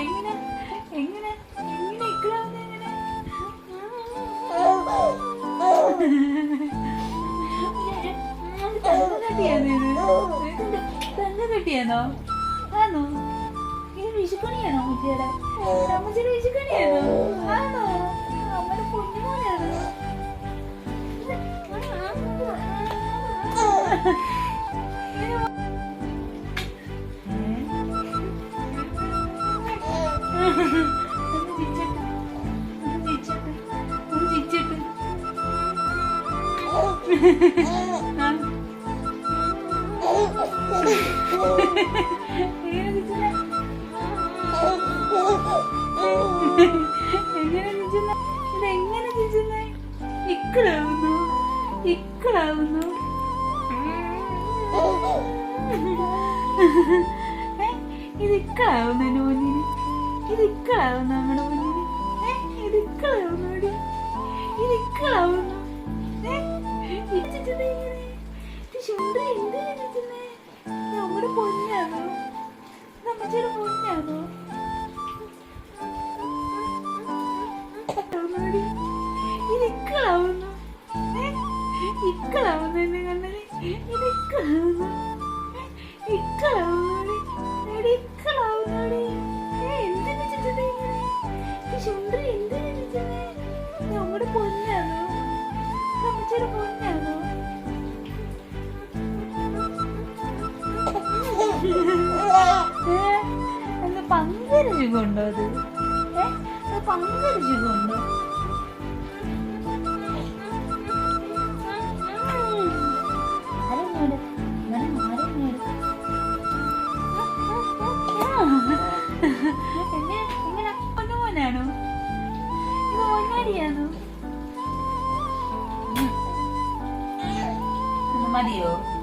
എങ്ങനെ? എങ്ങനെ? എങ്ങനെ ഇക്കളാവുന്ന എങ്ങനെ തങ്കക്കട്ടിയാണോ ആണോ ഇത് വിഷുക്കണിയാണോ മുറ്റിയുടെ അമ്മച്ചിയുടെ വിഷുക്കണിയാണോ ആണോ അമ്മയുടെ പൊന്നുമോനാണോ. എങ്ങനെ ചിരിച്ചത്? ഇതെങ്ങനെ ചിരിച്ചത്? ഇക്കിളാവുന്നു ഇക്കിളാവുന്നു ഇത് ഇക്കളാവുന്നു എന്റെ ഇക്കളാവുന്നു ഇക്കളാവുന്നു എന്നെ ഇക്കളാവുന്നു എന്തിനാ ചിരിച്ചത്? ഇത് നമ്മുടെ പൊന്നാണോ? അമ്മച്ചിയുടെ പൊന്നാണോ? എന്താ പങ്കരജുകൊണ്ടോ അത്? ഏ? അത് പങ്കരജുകൊണ്ടോ Mariano. Hum. Mariano.